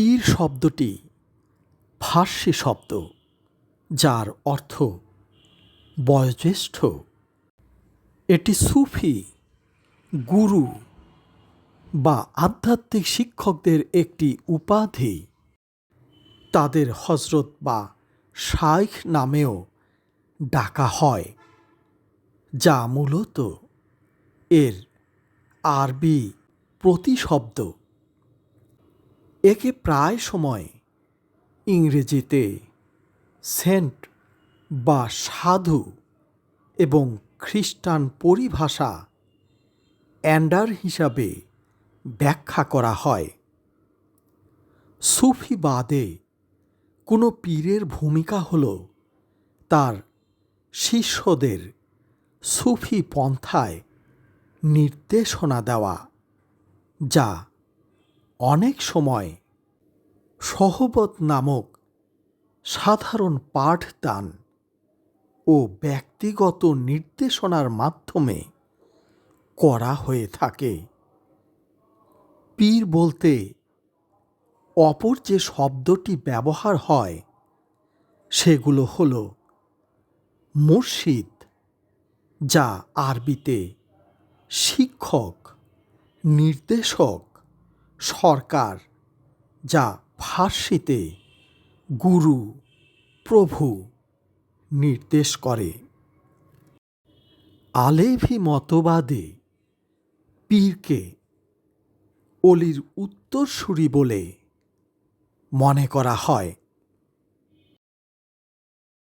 পীর শব্দটি ফার্সি শব্দ, যার অর্থ বয়োজ্যেষ্ঠ। এটি সুফি গুরু বা আধ্যাত্মিক শিক্ষকদের একটি উপাধি। তাদের হজরত বা শাইখ নামেও ডাকা হয়, যা মূলত এর আরবি প্রতিশব্দ। একে প্রায় সময় ইংরেজিতে সেন্ট বা সাধু এবং খ্রিস্টান পরিভাষা অ্যান্ডার হিসাবে ব্যাখ্যা করা হয়। সুফিবাদে কোনো পীরের ভূমিকা হল তার শিষ্যদের সুফি পন্থায় নির্দেশনা দেওয়া, যা অনেক সময় সহবত নামক সাধারণ পাঠদান ও ব্যক্তিগত নির্দেশনার মাধ্যমে করা হয়ে থাকে। পীর বলতে অপর যে শব্দটি ব্যবহার হয়, সেগুলো হল মুর্শিদ, যা আরবিতে শিক্ষক, নির্দেশক সরকার, যা ফার্সিতে গুরু, প্রভু নির্দেশ করে। আলেভি মতবাদে পীরকে অলির উত্তরসূরি বলে মনে করা হয়